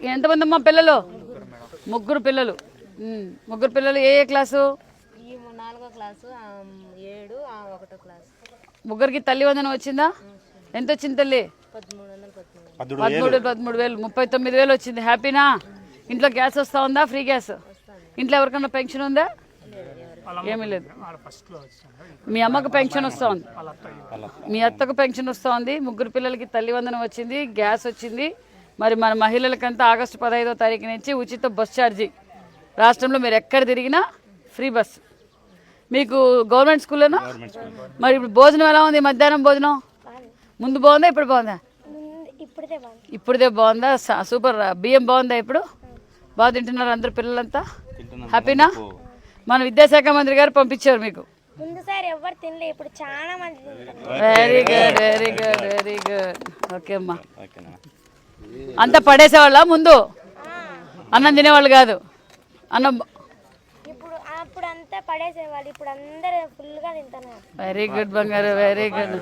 ఎంతమంది అమ్మా పిల్లలు? ముగ్గురు పిల్లలు. ముగ్గురు పిల్లలు ఏ ఏ క్లాసు? నాలుగో ఏడు ఆ ఒకటో క్లాసు. ముగ్గురికి తల్లి వందనం వచ్చిందా? ఎంత వచ్చింది తల్లి? పదమూడు వందలు పదమూడు. పదమూడు పదమూడు వేలు. ముప్పై తొమ్మిది వేలు వచ్చింది. హ్యాపీనా? ఇంట్లో గ్యాస్ వస్తా ఉందా? Free gas? ఇంట్లో ఎవరికన్నా పెన్షన్ ఉందా? ఏమీ లేదు. మీ అమ్మకు పెన్షన్ వస్తా ఉంది. మీ అత్తకు పెన్షన్ వస్తూ ఉంది. ముగ్గురు పిల్లలకి తల్లి వందనం వచ్చింది. గ్యాస్ వచ్చింది. మరి మన మహిళలకంతా ఆగస్టు పదహైదో తారీఖు నుంచి ఉచిత బస్ ఛార్జీ. రాష్ట్రంలో మీరు ఎక్కడ తిరిగినా ఫ్రీ బస్. మీకు గవర్నమెంట్ స్కూల్లోనా? మరి ఇప్పుడు భోజనం ఎలా ఉంది? మధ్యాహ్నం భోజనం? ముందు బాగుందా? ఇప్పుడు బాగుందా? ఇప్పుడే బాగుంది. ఇప్పుడుదే బాగుందా? స- సూపర్. బియ్యం బాగుందా ఇప్పుడు? బాగా తింటున్నారు అందరు పిల్లలంతా? హ్యాపీనా మన విద్యాశాఖ మంత్రి గారు పంపించారు మీకు. ఇప్పుడు చాలా మంది very good very good very good okay అమ్మా. అంతా పడేసేవాళ్ళ ముందు? అన్నం తినేవాళ్ళు కాదు. అన్నం ఇప్పుడు అప్పుడు అంతా పడేసేవాళ్ళు ఇప్పుడు అందరు ఫుల్గా తింటున్నారు. వెరీ గుడ్ బంగారు వెరీ గుడ్